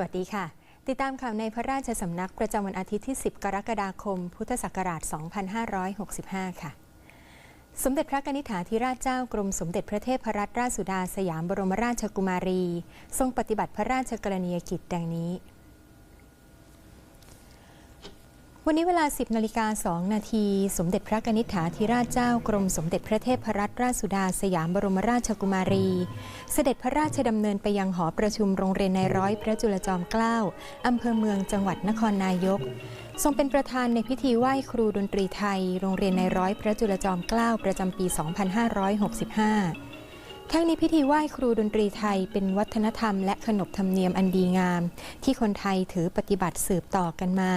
วัสดีค่ะ ติดตามข่าวในพระราชสำนักประจำวันอาทิตย์ที่ 10 กรกฎาคม พุทธศักราช 2565 ค่ะสมเด็จพระนิษฐาธิราชเจ้ากรมสมเด็จพระเทพรัตนราชสุดาสยามบรมราชกุมารี ทรงปฏิบัติพระราชกรณียกิจดังนี้ วันนี้เวลา 10นาฬิกา2นาที สมเด็จพระกนิษฐาธิราชเจ้ากรมสมเด็จพระเทพรัตนราชสุดาสยามบรมราชกุมารี เสด็จพระราชดำเนินไปยังหอประชุมโรงเรียนในร้อยพระจุลจอมเกล้าอำเภอเมืองจังหวัดนครนายก ทรงเป็นประธานในพิธีไหว้ครูดนตรีไทย โรงเรียนในร้อยพระจุลจอมเกล้าประจำปี 2565 ทั้งนี้พิธีไหว้ครูดนตรีไทยเป็นวัฒนธรรมและขนบธรรมเนียมอันดีงาม ที่คนไทยถือปฏิบัติสืบต่อกันมา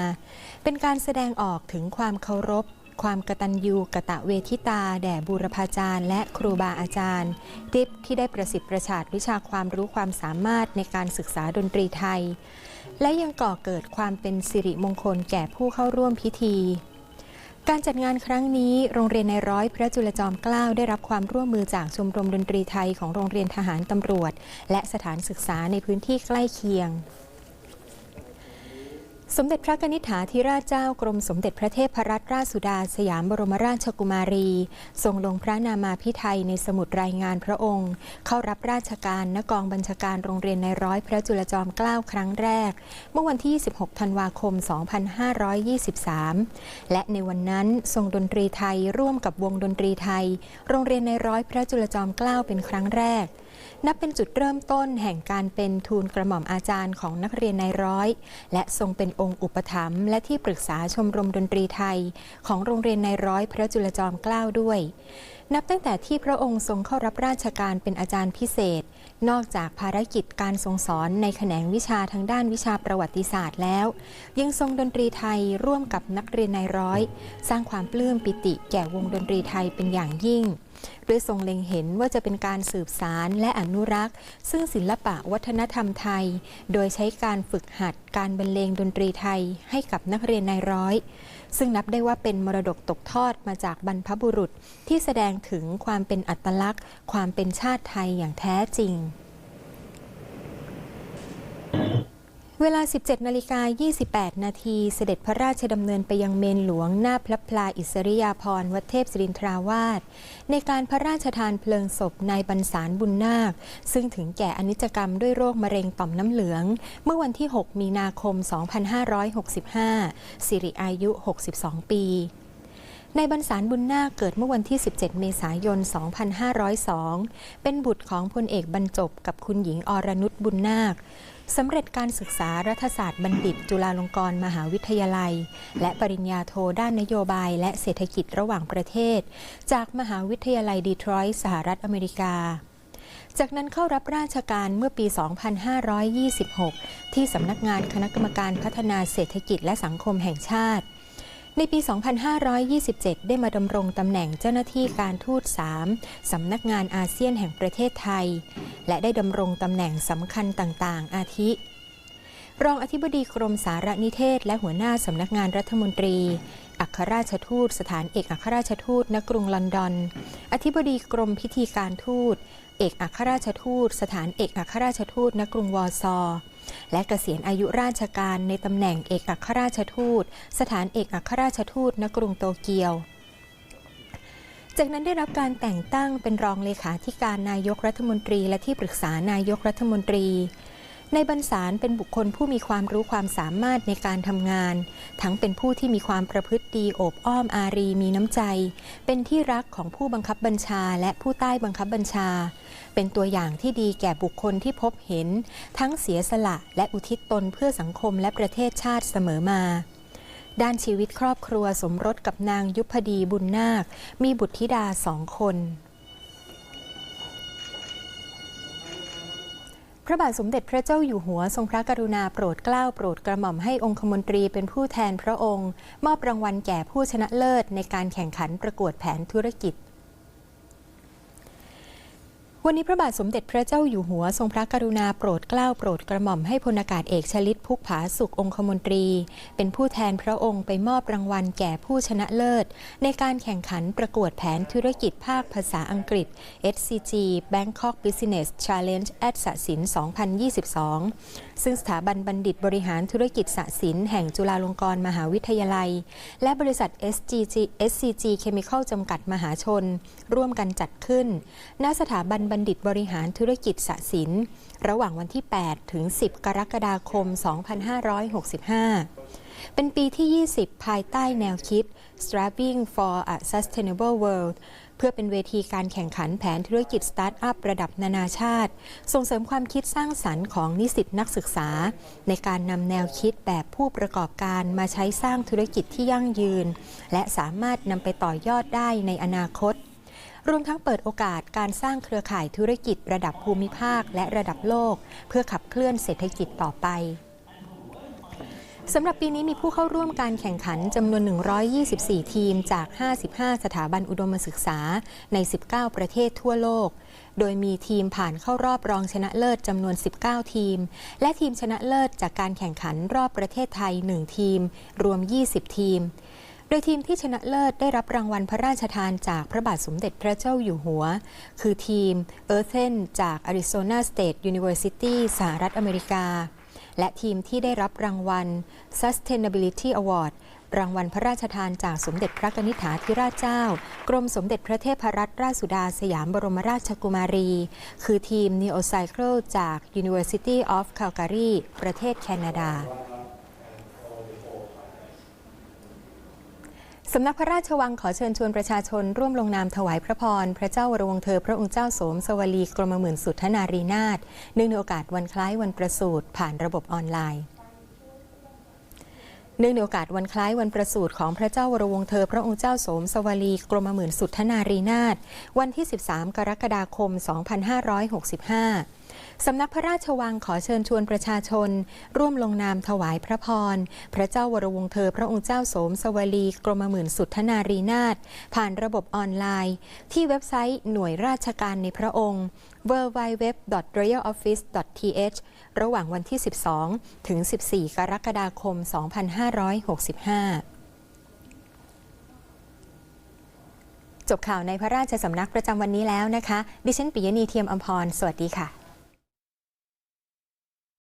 เป็นการแสดงออกถึงความเคารพ ความกตัญญูกะตะเวทิตา แด่บูรพาจารย์ และครูบาอาจารย์ทิพที่ได้ประสิทธิ์ประชาดวิชาความรู้ความสามารถในการศึกษาดนตรีไทย และยังก่อเกิดความเป็นสิริมงคลแก่ผู้เข้าร่วมพิธี การจัดงานครั้งนี้โรงเรียนในร้อยพระจุลจอมเกล้าได้รับความร่วมมือจากชมรมดนตรีไทยของโรงเรียนทหารตำรวจ และสถานศึกษาในพื้นที่ใกล้เคียง สมเด็จพระนิษฐาธิราชเจ้ากรมสมเด็จพระเทพรัตนราชสุดาสยามบรมราชกุมารี ทรงลงพระนามาพิไทยในสมุดรายงานพระองค์ เข้ารับราชการณกองบัญชาการโรงเรียนในร้อยพระจุลจอมเกล้าครั้งแรก เมื่อวันที่26ธันวาคม 2523 และในวันนั้นทรงดนตรีไทยร่วมกับวงดนตรีไทย โรงเรียนในร้อยพระจุลจอมเกล้าเป็นครั้งแรก นับเป็นจุดเริ่มต้นแห่งการเป็นทูลกระหม่อมอาจารย์ของนักเรียนในร้อย และทรงเป็นองค์อุปถัมภ์และที่ปรึกษาชมรมดนตรีไทย ของโรงเรียนในร้อยพระจุลจอมเกล้าด้วย นับตั้งแต่ที่พระองค์ทรงเข้ารับราชการเป็นอาจารย์พิเศษ นอกจากภารกิจการทรงสอนในแขนงวิชาทางด้านวิชาประวัติศาสตร์แล้ว ยังทรงดนตรีไทยร่วมกับนักเรียนในร้อย สร้างความปลื้มปิติแก่วงดนตรีไทยเป็นอย่างยิ่ง ด้วยทรงเล็งเห็นว่าจะเป็นการสืบสารและอนุรักษ์ ซึ่งศิลปะวัฒนธรรมไทย โดยใช้การฝึกหัดการบรรเลงดนตรีไทยให้กับนักเรียนนายร้อย ซึ่งนับได้ว่าเป็นมรดกตกทอดมาจากบรรพบุรุษที่แสดงถึงความเป็นอัตลักษณ์ ความเป็นชาติไทยอย่างแท้จริง เวลา 17นาฬิกา28 นาทีเสด็จพระราชดำเนินไปยังเมนหลวงหน้าพระพลาอิสริยาภรณ์วัดเทพศิรินทราวาสในการพระราชทานเพลิงศพนายบรรสารบุญนาค ซึ่งถึงแก่อนิจกรรมด้วยโรคมะเร็งต่อมน้ำเหลือง เมื่อวันที่ 6 มีนาคม 2565 สิริอายุ 62 ปี ในบรรสารบุญนาคเกิดเมื่อวันที่ 17 เมษายน 2502 เป็นบุตรของพลเอกบรรจบกับคุณหญิงอรนุชบุญนาคสำเร็จการศึกษารัฐศาสตร์บัณฑิต จุฬาลงกรณ์มหาวิทยาลัย และปริญญาโทด้านนโยบายและเศรษฐกิจระหว่างประเทศ จากมหาวิทยาลัยดีทรอยต์สหรัฐอเมริกา จากนั้นเข้ารับราชการเมื่อปี 2526 ที่สำนักงานคณะกรรมการพัฒนาเศรษฐกิจและสังคมแห่งชาติ ในปี 2527 ได้มาดำรงตำแหน่งเจ้าหน้าที่การทูต 3 สำนักงานอาเซียนแห่งประเทศไทย และได้ดำรงตำแหน่งสำคัญต่างๆ อาทิ รองอธิบดีกรมสารนิเทศ และหัวหน้าสำนักงานรัฐมนตรี อัครราชทูต สถานเอกอัครราชทูตณกรุงลอนดอน อธิบดีกรมพิธีการทูต เอกอัครราชทูต สถานเอกอัครราชทูตณกรุงวอร์ซอและเกษียณอายุราชการในตำแหน่งเอกอัครราชทูต สถานเอกอัครราชทูตณกรุงโตเกียว จากนั้นได้รับการแต่งตั้งเป็นรองเลขาธิการนายกรัฐมนตรีและที่ปรึกษานายกรัฐมนตรี ในบรรสารเป็นบุคคลผู้มีความรู้ความสามารถในการทำงาน ทั้งเป็นผู้ที่มีความประพฤติดีโอบอ้อมอารีมีน้ำใจ เป็นที่รักของผู้บังคับบัญชาและผู้ใต้บังคับบัญชา เป็นตัวอย่างที่ดีแก่บุคคลที่พบเห็น ทั้งเสียสละและอุทิศตนเพื่อสังคมและประเทศชาติเสมอมาด้านชีวิตครอบครัวสมรสกับนางยุพดีบุญนาค มีบุตรธิดาสองคน พระบาทสมเด็จพระเจ้าอยู่หัวทรงพระกรุณาโปรดเกล้าโปรดกระหม่อมให้องคมนตรีเป็นผู้แทนพระองค์ มอบรางวัลแก่ผู้ชนะเลิศในการแข่งขันประกวดแผนธุรกิจ วันนี้พระบาทสมเด็จพระเจ้าอยู่หัวทรงพระกรุณาโปรดเกล้าโปรดกระหม่อมให้พลอากาศเอกชลิตพุกผาสุของคมนตรี เป็นผู้แทนพระองค์ไปมอบรางวัลแก่ผู้ชนะเลิศ ในการแข่งขันประกวดแผนธุรกิจภาคภาษาอังกฤษ SCG Bangkok Business Challenge at สสิน 2022 ซึ่งสถาบันบัณฑิตบริหารธุรกิจสศิลป์แห่งจุฬาลงกรณ์มหาวิทยาลัย และบริษัท SGG SCG Chemical จำกัดมหาชน ร่วมกันจัดขึ้น ณสถาบันบัณฑิตบริหารธุรกิจสศิลป์ระหว่างวันที่ 8 ถึง 10 กรกฎาคม 2565 เป็นปีที่ 20 ภายใต้แนวคิด Striving for a Sustainable World เพื่อเป็นเวทีการแข่งขันแผนธุรกิจสตาร์ทอัพระดับนานาชาติ ส่งเสริมความคิดสร้างสรรค์ของนิสิตนักศึกษา ในการนำแนวคิดแบบผู้ประกอบการมาใช้สร้างธุรกิจที่ยั่งยืน และสามารถนำไปต่อยอดได้ในอนาคต รวมทั้งเปิดโอกาสการสร้างเครือข่ายธุรกิจระดับภูมิภาคและระดับโลก เพื่อขับเคลื่อนเศรษฐกิจต่อไปสำหรับปีนี้มีผู้เข้าร่วมการแข่งขันจำนวน 124 ทีมจาก 55 สถาบันอุดมศึกษาใน 19 ประเทศทั่วโลก โดยมีทีมผ่านเข้ารอบรองชนะเลิศจำนวน 19 ทีม และทีมชนะเลิศจากการแข่งขันรอบประเทศไทย 1 ทีม รวม 20 ทีม ดยทีมที่ชนะเลิศได้รับรางวัลพระราชทานจากพระบาทสมเด็จพระเจ้าอยู่หัว คือทีม e a r t h e n จาก Arizona State University สหรัฐอเมริกา และทีมที่ได้รับรางวัล Sustainability Award รางวัลพระราชทานจากสมเด็จพระนิธิถาธิราชเจ้า กรมสมเด็จพระเทพรัตนราชสุดาสยามบรมราชกุมารี คือทีม Neocycle จาก University of Calgary ประเทศแคนาดา สำนักพระราชวังขอเชิญชวนประชาชนร่วมลงนามถวายพระพร พระเจ้าวรวงเธอ พระองค์เจ้าโสมสวลีกรมหมื่นสุทธนารีนาถเนื่องในโอกาสวันคล้ายวันประสูติผ่านระบบออนไลน์เนื่องในโอกาสวันคล้ายวันประสูติของพระเจ้าวรวงเธอ พระองค์เจ้าโสมสวลีกรมหมื่นสุทธนารีนาถวันที่ 13 กรกฎาคม 2565 สำนักพระราชวังขอเชิญชวนประชาชน ร่วมลงนามถวายพระพร พระเจ้าวรวงเธอ พระองค์เจ้าโสมสวลี กรมหมื่นสุทธนารีนาถผ่านระบบออนไลน์ ที่เว็บไซต์หน่วยราชการในพระองค์ www.royaloffice.th ระหว่างวันที่ 12 ถึง 14 กรกฎาคม 2565จบข่าวในพระราชสำนักประจำวันนี้แล้วนะคะ ดิฉันปิยณีเทียมอมพร สวัสดีค่ะ